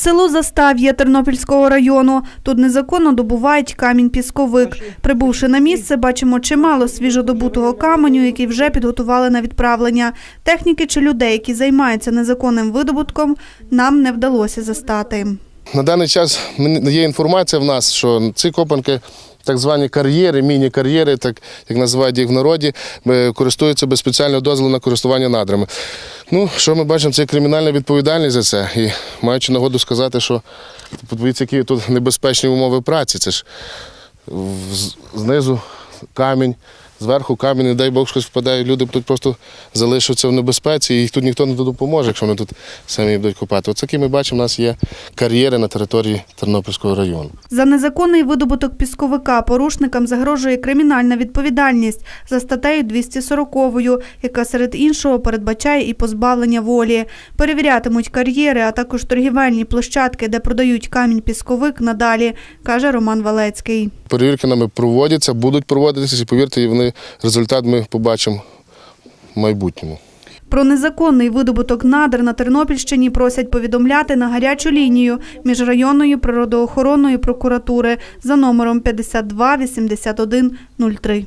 Село Застав'я Тернопільського району. Тут незаконно добувають камінь-пісковик. Прибувши на місце, бачимо чимало свіжодобутого каменю, який вже підготували на відправлення. Техніки чи людей, які займаються незаконним видобутком, нам не вдалося застати. На даний час є інформація в нас, що ці копанки, так звані кар'єри, міні-кар'єри, так як називають їх в народі, е, користуються без спеціального дозволу на користування надрами. Ну, що ми бачимо, це кримінальна відповідальність за це. І маючи нагоду сказати, що подивіться, які тут небезпечні умови праці. Це ж знизу камінь, зверху камінь, не дай Бог щось впадає, люди тут просто залишаться в небезпеці, і їх тут ніхто не допоможе, якщо вони тут самі будуть копати. Оце які ми бачимо, у нас є кар'єри на території Тернопільського району. За незаконний видобуток пісковика порушникам загрожує кримінальна відповідальність за статтею 240, яка серед іншого передбачає і позбавлення волі. Перевірятимуть кар'єри, а також торгівельні площадки, де продають камінь-пісковик надалі, каже Роман Валецький. Перевірки нами проводяться, будуть проводитися, і повірте, вони результат ми побачимо в майбутньому. Про незаконний видобуток надр на Тернопільщині просять повідомляти на гарячу лінію міжрайонної природоохоронної прокуратури за номером 52 81 03.